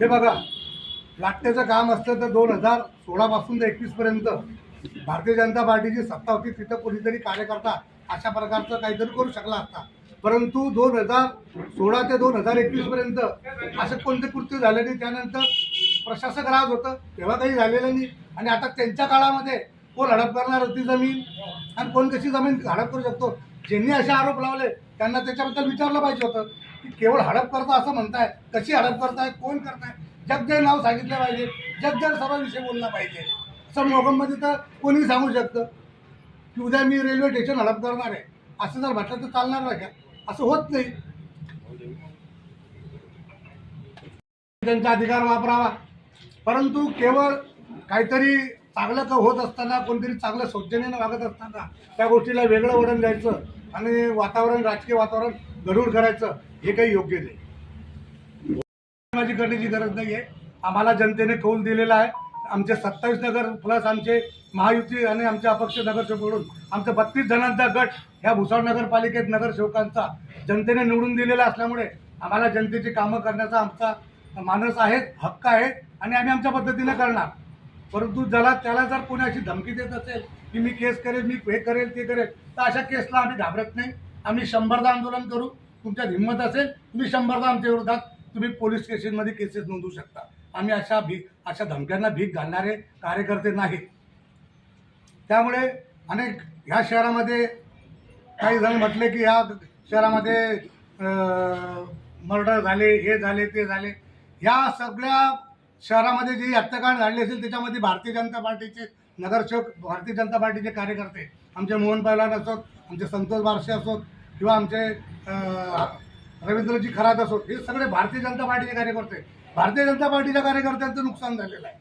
हे बघा लाटण्याचं काम असलं तर दोन हजार सोळापासून ते एकवीसपर्यंत भारतीय जनता पार्टीची सत्ता होती तिथं कोणीतरी कार्यकर्ता अशा प्रकारचं काहीतरी करू शकला असता. परंतु दोन हजार सोळा ते दोन हजार एकवीसपर्यंत असे कोणते कृत्य झाले नाही त्यानंतर प्रशासक राज होतं तेव्हा काही झालेलं नाही. आणि आता त्यांच्या काळामध्ये कोण हडप करणार होती जमीन? आणि कोण कशी जमीन हडप करू शकतो? ज्यांनी असे आरोप लावले त्यांना त्याच्याबद्दल विचारलं पाहिजे होतं. की केवळ हडप करता असं म्हणताय. कशी हडप करताय? कोण करताय? जगजय नाव सांगितलं पाहिजे. जगजय सर्व विषय बोलला पाहिजे. असं मोगममध्ये तर कोणी सांगू शकतं. की उद्या मी रेल्वे स्टेशन हडप करणार आहे. असं जर म्हटलं तर चालणार नाही का? असं होत नाही. त्यांचा अधिकार वापरावा. परंतु केवळ काहीतरी चांगलं का होत असताना कोणतरी चांगलं सौजन्यानं वागत असताना त्या गोष्टीला वेगळं वळण द्यायचं आणि वातावरण राजकीय वातावरण गढूळ करायचं. हे काही योग्य नाही. माझी करण्याची गरज नाही आहे आम्हाला जनतेने कौल दिलेला आहे. आमचे सत्तावीस नगर प्लस आमचे महायुती आणि आमचे अपक्ष नगरसेवकडून आमचा बत्तीस जणांचा गट ह्या भुसावळ नगरपालिकेत नगरसेवकांचा जनतेने निवडून दिलेला असल्यामुळे आम्हाला जनतेची कामं करण्याचा आमचा मानस आहे हक्क आहे आणि आम्ही आमच्या पद्धतीने करणार. परंतु ज्याला त्याला जर कोणी अशी धमकी देत असेल की मी केस करेल मी हे करेल ते करेल तर अशा केसला आम्ही घाबरत नाही. आम्ही शंभरदा आंदोलन करू. तुमच्यात हिंमत असेल तुम्ही शंभरदा आमच्या विरोधात तुम्ही पोलीस स्टेशनमध्ये केसेस नोंदवू शकता. आम्ही अशा भीक अशा धमक्यांना भीक घालणारे कार्यकर्ते नाही त्यामुळे अनेक ह्या शहरामध्ये काही जण म्हटले की ह्या शहरामध्ये मर्डर झाले हे झाले ते झाले. ह्या सगळ्या शहरामध्ये जे हत्याकांड झाले असेल त्याच्यामध्ये भारतीय जनता पार्टीचे नगरसेवक भारतीय जनता पार्टीचे कार्यकर्ते आमचे मोहन पैलवान असोत आमचे संतोष बारसे असोत किंवा आमचे रवींद्रजी खरात असो हे सगळे भारतीय जनता पार्टीचे कार्यकर्ते. भारतीय जनता पार्टीच्या कार्यकर्त्यांचं नुकसान झालेलं आहे.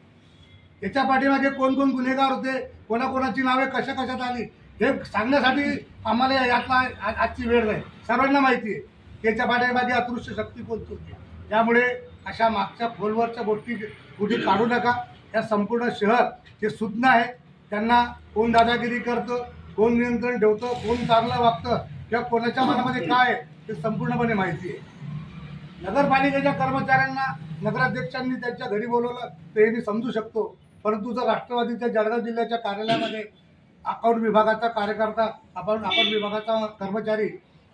याच्या पाठीमागे कोण कोण गुन्हेगार होते कोणाकोणाची नावे कशा कशात आली हे सांगण्यासाठी आम्हाला यातला आजची वेळ नाही. सर्वांना माहिती आहे. याच्या पाठीमागे अदृश्य शक्ती कोणती होती त्यामुळे अशा मागच्या खोलवरच्या गोष्टी कुठे काढू नका. या संपूर्ण शहर जे सुज्ञ आहे त्यांना कोण दादागिरी करतं कोण नियंत्रण ठेवतं कोण चांगलं वागतं किंवा कोणाच्या मनामध्ये काय आहे हे संपूर्णपणे माहिती आहे. नगरपालिकेच्या कर्मचाऱ्यांना नगराध्यक्षांनी त्यांच्या घरी बोलवलं ते मी समजू शकतो. परंतु जर राष्ट्रवादीच्या जळगाव जिल्ह्याच्या कार्यालयामध्ये अकाउंट विभागाचा कार्यकर्ता अकाउंट अकाउंट विभागाचा कर्मचारी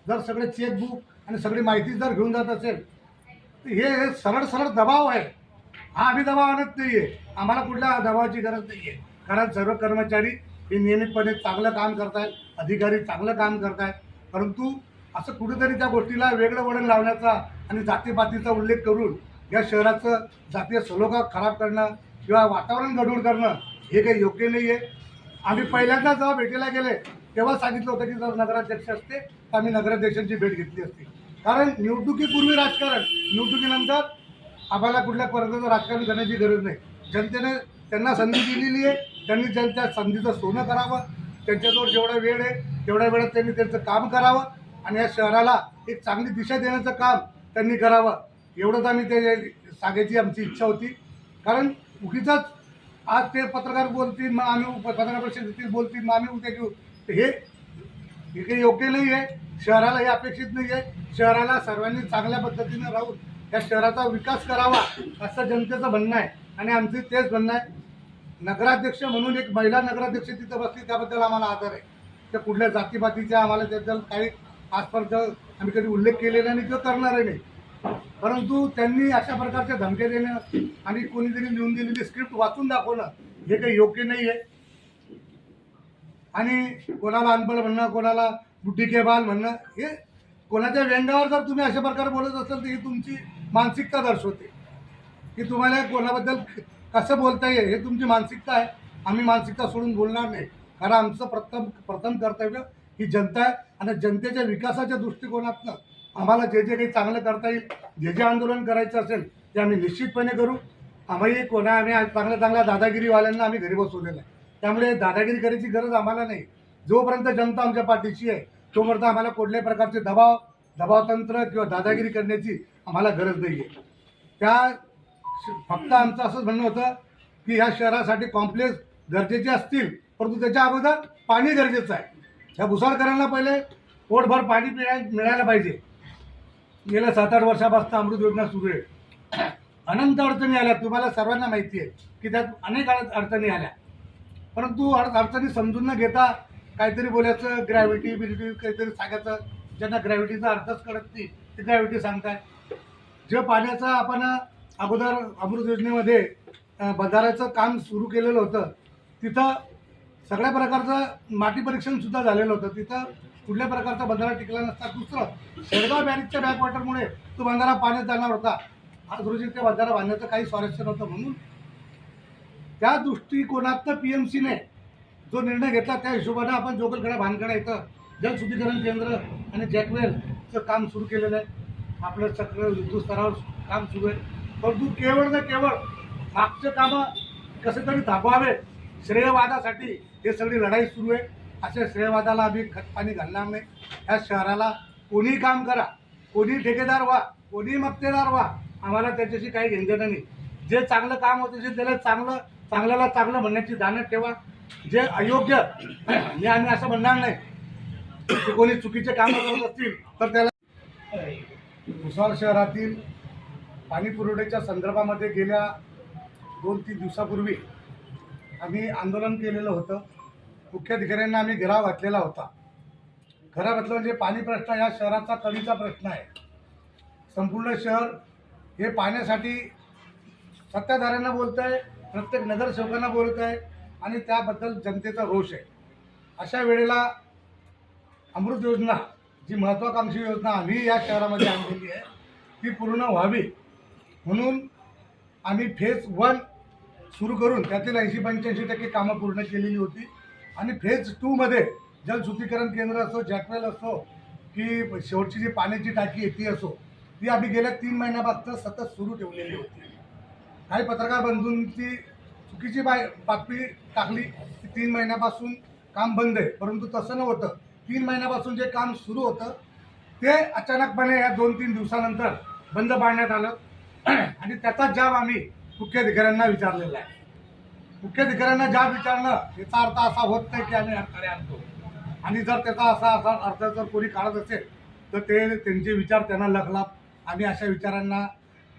जर सगळे चेकबुक आणि सगळी माहिती जर घेऊन जात असेल तर हे हे सरळ सरळ दबाव आहे. हा आम्ही दबाव आणत नाही आहे आम्हाला कुठल्या दबावाची गरज नाही आहे कारण सर्व कर्मचारी हे नियमितपणे चांगलं काम करतायत अधिकारी चांगलं काम करतायत. परंतु असं कुठेतरी त्या गोष्टीला वेगळं वळण लावण्याचा आणि जातीपातीचा उल्लेख करून या शहराचं जातीय सलोखा खराब करणं किंवा वातावरण गढूळ करणं हे काही योग्य नाही आहे आम्ही पहिल्यांदा जेव्हा भेटीला गेले तेव्हा सांगितलं होतं की जर नगराध्यक्ष असते तर आम्ही नगराध्यक्षांची भेट घेतली असती. कारण निवडणुकीपूर्वी राजकारण निवडणुकीनंतर आम्हाला कुठल्या पर्यंतचं राजकारण करण्याची गरज नाही. जनतेने त्यांना संधी दिलेली आहे त्यांनी त्यांच्या संधीचं सोनं करावं त्यांच्याजवळ जेवढा वेळ आहे तेवढ्या वेळात त्यांनी त्यांचं काम करावं आणि या शहराला एक चांगली दिशा देण्याचं काम त्यांनी करावं. एवढंच आम्ही ते सांगायची आमची इच्छा होती. कारण उगीचाच आज ते पत्रकार बोलतील मग आम्ही पत्रकार परिषदेतील बोलतील मग आम्ही उद्या घेऊ. हे हे काही योग्य नाही आहे. शहराला हे अपेक्षित नाही आहे. शहराला सर्वांनी चांगल्या पद्धतीनं राहून या शहराचा विकास करावा असं जनतेचं म्हणणं आहे. आणि आमचं तेच म्हणणं आहे. नगराध्यक्ष म्हणून एक महिला नगराध्यक्ष तिथं बसली त्याबद्दल आम्हाला आदर आहे. त्या कुठल्या जातीपातीच्या आम्हाला त्याबद्दल काही आजपर्यंत आम्ही कधी उल्लेख केलेला नाही किंवा करणारही नाही. परंतु त्यांनी अशा प्रकारच्या धमक्या देणं आणि कोणीतरी लिहून दिलेली स्क्रिप्ट वाचून दाखवणं हे काही योग्य नाही आहे आणि कोणाला अनपड म्हणणं कोणाला बुद्धी के बाल म्हणणं हे कोणाच्या व्यंगावर जर तुम्ही अशा प्रकारे बोलत असाल तर ही तुमची मानसिकता दर्शवते. की तुम्हाला कोणाबद्दल कसं बोलता येईल हे तुमची मानसिकता आहे. आम्ही मानसिकता सोडून बोलणार नाही. कारण आमचं प्रथम प्रथम कर्तव्य ही जनता आहे आणि जनतेच्या विकासाच्या दृष्टिकोनातनं आम्हाला जे जे काही चांगलं करता येईल जे जे आंदोलन करायचं असेल ते आम्ही निश्चितपणे करू. आम्ही कोणा आम्ही चांगल्या चांगल्या दादागिरीवाल्यांना आम्ही घरी बसवलेलं आहे. त्यामुळे दादागिरी करायची गरज आम्हाला नाही. जोपर्यंत जनता आमच्या पाठीशी आहे तोपर्यंत आम्हाला कुठल्याही प्रकारचे दबाव दबावतंत्र किंवा दादागिरी करण्याची आम्हाला गरज नाही आहे त्या श- फक्त आमचं असंच म्हणणं होतं की ह्या शहरासाठी कॉम्प्लेक्स गरजेचे असतील परंतु त्याच्या अगोदर पाणी गरजेचं आहे. ह्या भुसारकरांना पहिले पोटभर पाणी पिण्या मिळायला पाहिजे. गेल्या सात आठ वर्षापासून अमृत योजना सुरू आहे. अनंत अडचणी आल्या. तुम्हाला सर्वांना माहिती आहे की त्यात अनेक अडचणी आल्या. परंतु अडचणी समजून न घेता काहीतरी बोलायचं ग्रॅव्हिटी बिलिटी काहीतरी सांगायचं ज्यांना ग्रॅव्हिटीचा अर्थच कळत नाही ते ग्रॅव्हिटी सांगताय जे पाण्याचं आपण अगोदर अमृत योजनेमध्ये बंधाऱ्याचं काम सुरू केलेलं होतं तिथं सगळ्या प्रकारचं माती परीक्षण सुद्धा झालेलं होतं. तिथं कुठल्या प्रकारचा बंधारा टिकला नसता. दुसरं शेडगाव बॅरेजच्या बॅकवॉटरमुळे तो बंधारा पाण्यात जाणार होता. आज रोजी त्या बंधारा बांधण्याचं काही स्वारस्य नव्हतं म्हणून. त्या दृष्टिकोनात पी एम सीने जो निर्णय घेतला त्या हिशोबाने आपण जोगलखेडा भानखेडा इथं जलशुद्धीकरण केंद्र आणि जॅकवेलचं काम सुरू केलेलं आहे. आपलं चक्र युद्धस्तरावर काम सुरू आहे. परंतु केवळ ना केवळ मागचे कामं कसे तरी थांबवावे श्रेयवादासाठी हे सगळी लढाई सुरू आहे. अशा श्रेयवादाला आम्ही खतपाणी घालणार नाही. ह्या शहराला कोणी काम करा कोणी ठेकेदार व्हा कोणी मक्तेदार व्हा आम्हाला त्याच्याशी काही घेणं नाही. जे चांगलं काम होतं ते त्याला चांगलं चांगल्याला चांगलं म्हणण्याची जाणं ठेवा. जे अयोग्य मी आम्ही असं म्हणणार नाही. की कोणी चुकीचे कामं करत असतील तर त्याला भुसावळ शहरातील पाणी पुरवठ्याच्या संदर्भामध्ये गेल्या दोन तीन दिवसापूर्वी आम्ही आंदोलन केलेलं होतं. मुख्याधिकाऱ्यांना आम्ही घरा घातलेला होता. घरा घातलं म्हणजे पाणी प्रश्न या शहराचा कळीचा प्रश्न आहे. संपूर्ण शहर हे पाण्यासाठी सत्ताधाऱ्यांना बोलत आहे प्रत्येक नगरसेवकांना बोलत आहे आणि त्याबद्दल जनतेचा रोष आहे. अशा वेळेला अमृत योजना जी महत्त्वाकांक्षी योजना आम्ही या शहरामध्ये आणलेली आहे ती पूर्ण व्हावी. म्हणून आम्ही फेज वन सुरू करून त्यातील ऐंशी पंच्याऐंशी टक्के कामं पूर्ण केलेली होती. आणि फेज टूमध्ये जलशुद्धीकरण केंद्र असो जॅकवेल असो की शेवटची जी पाण्याची टाकी आहे ती असो ती आम्ही गेल्या तीन महिन्यापासून सतत सुरू ठेवलेली होती. काही पत्रकार बंधूंची चुकीची बाय बातमी टाकली की तीन महिन्यापासून काम बंद आहे. परंतु तसं नव्हतं. तीन महिन्यापासून जे काम सुरू होतं ते अचानकपणे या दोन तीन दिवसानंतर बंद पाडण्यात आलं. आणि त्याचा जाब आम्ही मुख्याधिकाऱ्यांना विचारलेला आहे. मुख्याधिकाऱ्यांना ज्या विचारणं याचा अर्थ असा होत नाही की आम्ही अडथळे आणतो. आणि जर त्याचा असा असा अर्थ जर कोणी काढत असेल तर ते त्यांचे विचार त्यांना लखलाप आम्ही अशा विचारांना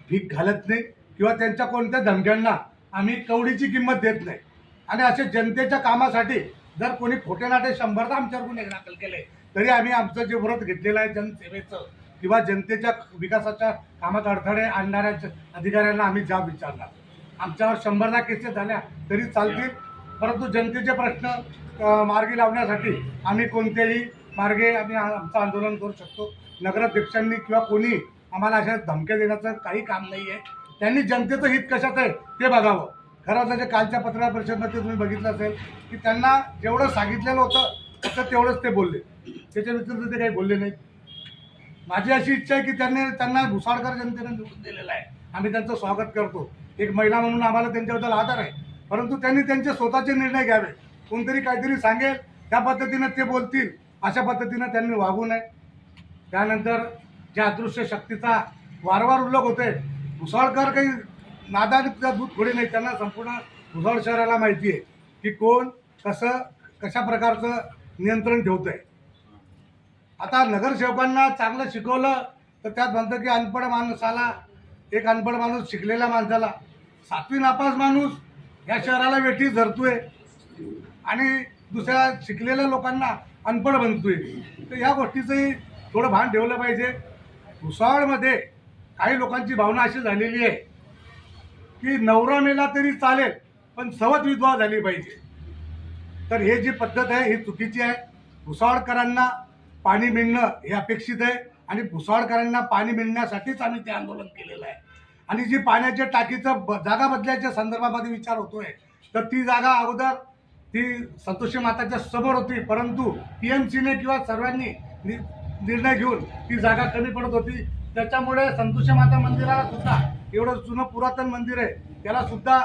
भीक घालत नाही किंवा त्यांच्या कोणत्या धमक्यांना आम्ही कवडीची किंमत देत नाही. आणि असे जनतेच्या कामासाठी जर कोणी खोटे नाटे शंभरदा आमच्यावर गुन्हे दाखल केले तरी आम्ही आमचं जे व्रत घेतलेलं आहे जनसेवेचं किंवा जनतेच्या विकासाच्या कामात अडथळे आणणाऱ्या ज- अधिकाऱ्यांना आम्ही जाब विचारणार. आमच्यावर शंभरदा केसेस झाल्या तरी चालतील. परंतु जनतेचे प्रश्न मार्गी लावण्यासाठी आम्ही कोणतेही मार्गे आम्ही आमचं आंदोलन करू शकतो. नगराध्यक्षांनी किंवा कोणी आम्हाला अशा धमक्या देण्याचं काही काम नाही आहे त्यांनी जनतेचं हित कशात आहे ते बघावं. खरं म्हणजे कालच्या पत्रकार परिषदमध्ये तुम्ही बघितलं असेल की त्यांना जेवढं सांगितलेलं होतं तर तेवढंच ते बोलले. त्याच्या व्यतिरिक्त ते काही बोलले नाही माझी अशी इच्छा आहे की त्यांनी त्यांना भुसाळकर जनतेने निवडून दिलेला आहे. आम्ही त्यांचं स्वागत करतो. एक महिला म्हणून आम्हाला त्यांच्याबद्दल आदर आहे. परंतु त्यांनी त्यांचे स्वतःचे निर्णय घ्यावे. कोणतरी काहीतरी सांगेल त्या पद्धतीनं ते बोलतील अशा पद्धतीनं त्यांनी वागू नये. त्यानंतर ज्या अदृश्य शक्तीचा वारंवार उल्लेख होते भुसाळकर काही नादानीचा दूध थोडी नाही त्यांना संपूर्ण भुसाळ शहराला माहिती आहे की कोण कसं कशा प्रकारचं नियंत्रण ठेवतंय. आता नगरसेवकांना चांगलं शिकवलं तर त्यात म्हणतं की अनपड माणसाला एक अनपड माणूस शिकलेल्या माणसाला. सातवी नापास माणूस या शहराला वेठी धरतोय आणि दुसऱ्या शिकलेल्या लोकांना अनपड बनतोय तर या गोष्टीचंही थोडं भान ठेवलं पाहिजे. भुसावळमध्ये काही लोकांची भावना अशी झालेली आहे की नवरा मेला तरी चालेल पण सवत विधवा झाली पाहिजे. तर हे जी पद्धत आहे ही चुकीची आहे. भुसावळकरांना पाणी मिळणं हे अपेक्षित आहे आणि भुसावळकरांना पाणी मिळण्यासाठीच आम्ही ते आंदोलन केलेलं आहे. आणि जी पाण्याच्या टाकीचं ब जागा बदलायच्या संदर्भामध्ये विचार होतोय तर ती जागा अगोदर ती संतोषी माताच्या समोर होती परंतु पी एम सीने किंवा सर्वांनी नि- निर्णय घेऊन ती जागा कमी पडत होती. त्याच्यामुळे संतोषी माता मंदिराला सुद्धा एवढं जुनं पुरातन मंदिर आहे त्याला सुद्धा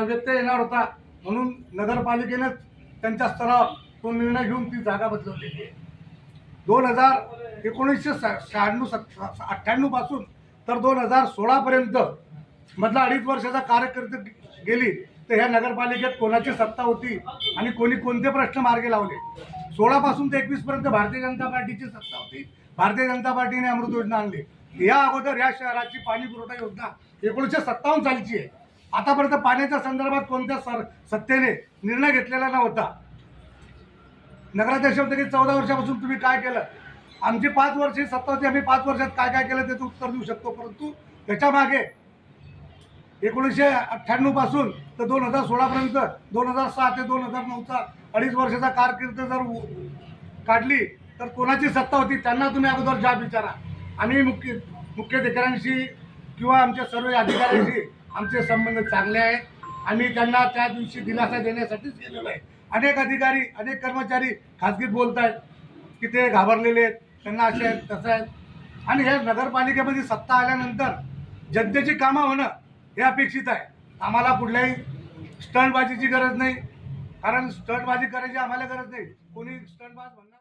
व्यत्यय येणार होता. म्हणून नगरपालिकेनेच त्यांच्या स्तरावर तो निर्णय घेऊन ती जागा बदलवलेली आहे. दोन हजार एकोणीसशे शहाण्णव सत् अठ्ठ्याण्णवपासून तर दोन हजार सोळापर्यंत मधला अडीच वर्षाचा कार्यकर्ते गेली तर ह्या नगरपालिकेत कोणाची सत्ता होती आणि कोणी कोणते प्रश्न मार्गी लावले? सोळापासून ते एकवीसपर्यंत भारतीय जनता पार्टीची सत्ता होती. भारतीय जनता पार्टीने अमृत योजना आणली. या अगोदर या शहराची पाणी पुरवठा योजना एकोणीसशे सत्तावन्न सालची आहे. आतापर्यंत पाण्याच्या संदर्भात कोणत्या सर सत्तेने निर्णय घेतलेला नव्हता. नगराध्यक्ष होते की चौदा वर्षापासून तुम्ही काय केलं? आमची पाच वर्षे सत्ता होती आम्ही पाच वर्षात काय काय केलं त्याचं उत्तर देऊ शकतो परंतु त्याच्यामागे एकोणीसशे अठ्ठ्याण्णवपासून तर दोन हजार सोळापर्यंत दोन हजार सहा ते दोन हजार नऊचा अडीच वर्षाचा कारकीर्द जर काढली तर कोणाची सत्ता होती त्यांना तुम्ही अगोदर जाब विचारा. आम्ही मुख्य मुख्याधिकाऱ्यांशी किंवा आमच्या सर्व अधिकाऱ्यांशी आमचे संबंध चांगले आहेत. आम्ही त्यांना त्या दिवशी दिलासा देण्यासाठीच गेलेलो आहे. अनेक अधिकारी अनेक कर्मचारी खाजगीत बोलत आहेत की ते घाबरलेले आहेत त्यांना असे आहेत तसं आहेत. आणि हे नगरपालिकेमध्ये सत्ता आल्यानंतर जनतेची कामं होणं हे अपेक्षित आहे. आम्हाला कुठल्याही स्टंटबाजीची गरज नाही. कारण स्टंटबाजी करायची आम्हाला गरज नाही. कोणी स्टंटबाज म्हणणार